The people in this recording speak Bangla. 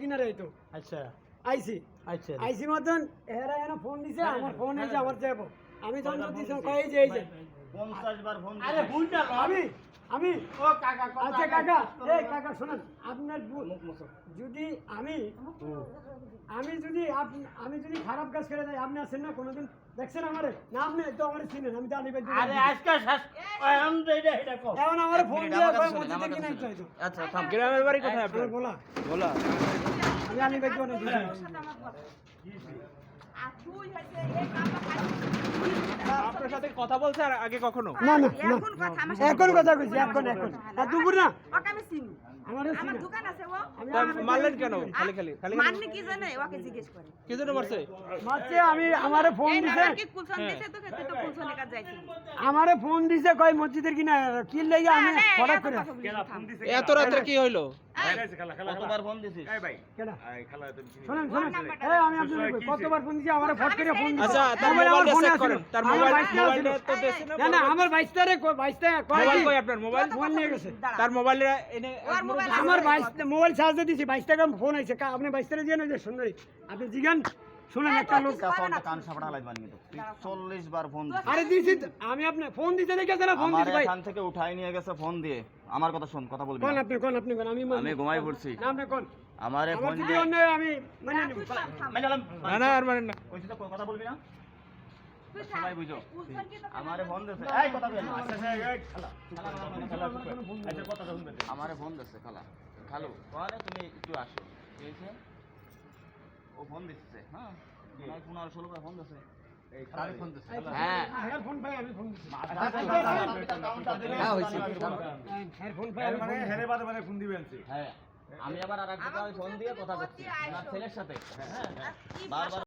কিনারে আইতো। আচ্ছা। আইসি আচ্ছা। আইসি মতন এরা এনে ফোন দিছে আমার ফোন আমার যাব আমি দিছি কই যে এই যে। পঞ্চাশ বার ফোন আরে ভুলটা আমি আমি। ও কাকা আচ্ছা কাকা এই কাকা শুনুন আপনার যদি আমি আমি যদি আমি যদি খারাপ কাজ করে যাই আপনি আছেন না কোনোদিন? দেখছেন আমারে? না আপনি তো আমার চিনেন আমি তো আলী আরে আজকে এখন আমার ফোন দিয়ে মসজিদে আচ্ছা থাম গ্রামের বাড়ি কোথায় আপনার? বলা। বলা। আমি আলী ভাই অনেক আপনার সাথে কথা বলছে আর আগে কখনো? না না এখন কথা আমার সাথে এখন কথা কইছি এখন এখন। আর দুপুর না? ওকে আমি চিনি। আমার দোকান আছে ও। মারলেন কেন? খালি খালি খালি খালি কি জানে ওকে জিজ্ঞেস করে। কি জন্য মারছে? মারছে আমি আমারে ফোন দিছে। কি কুলসন দিছে তো তুই তো কুলসনের কাছে যাইছিস আমারে ফোন দিছে কয় মসজিদের কিনা? কি লেগে আমি করে। এত রাত্রে কি হইল? কতবার ফোন দিছিস? কেডা? খেলা তুমি চিনি। শুনেন শুনেন। এই আমি আপনাকে কতবার ফোন দিছি আমারে ফট করে ফোন দিছে। আচ্ছা তার মোবাইল আমার মোবাইলটা চেক করেন। তার মোবাইল বাইশটা আছিল। মোবাইলটা তো দেছে না না না আমার মোবাইল কই আপনার? মোবাইল ফোন কথা নিয়ে গেছে। তার মোবাইল এনে ওর মোবাইল আছে। আমার বাইশ মোবাইল চার্জে দিছি টাকা ফোন আইছে। আপনি বাইশ টাকা দিয়ে না যে সুন্দরী। আপনি জিগান। শুনেন একটা লোক কান সাপড়া লাগবে কিন্তু তুই চল্লিশ বার ফোন আরে দিছি। আমি আপনি ফোন দিতে দেখেছেন না ফোন দিছি ভাই? এখান থেকে উঠাই নিয়ে গেছে ফোন দিয়ে। আমার কথা শোন কথা বলবি কোন আপনি কোন আপনি কোন আমি আমি ঘুমাই পড়ছি। না আপনি কোন? আমারে ফোন দিয়ে আমি মানে। না না আর মানে না। কইছি তো কথা বলবি না? সবাই বুঝো। আমারে ফোন দিছে। এই কথা বল। না আমারে ফোন দিছে খালা। তুমি একটু আসো। ঠিক আছে ও ফোন দিচ্ছে হ্যাঁ। পনেরো ষোলো ফোন দিছে। এই খালা ফোন দিচ্ছে হ্যাঁ। ফোন পাই আমি ফোন দিছি হ্যাঁ হইছে ফোন পাই আমি ফোন দিছি। হ্যাঁ আমি আবার আর একটা ফোন দিয়ে কথা বলছি। ছেলের সাথে। হ্যাঁ বারবার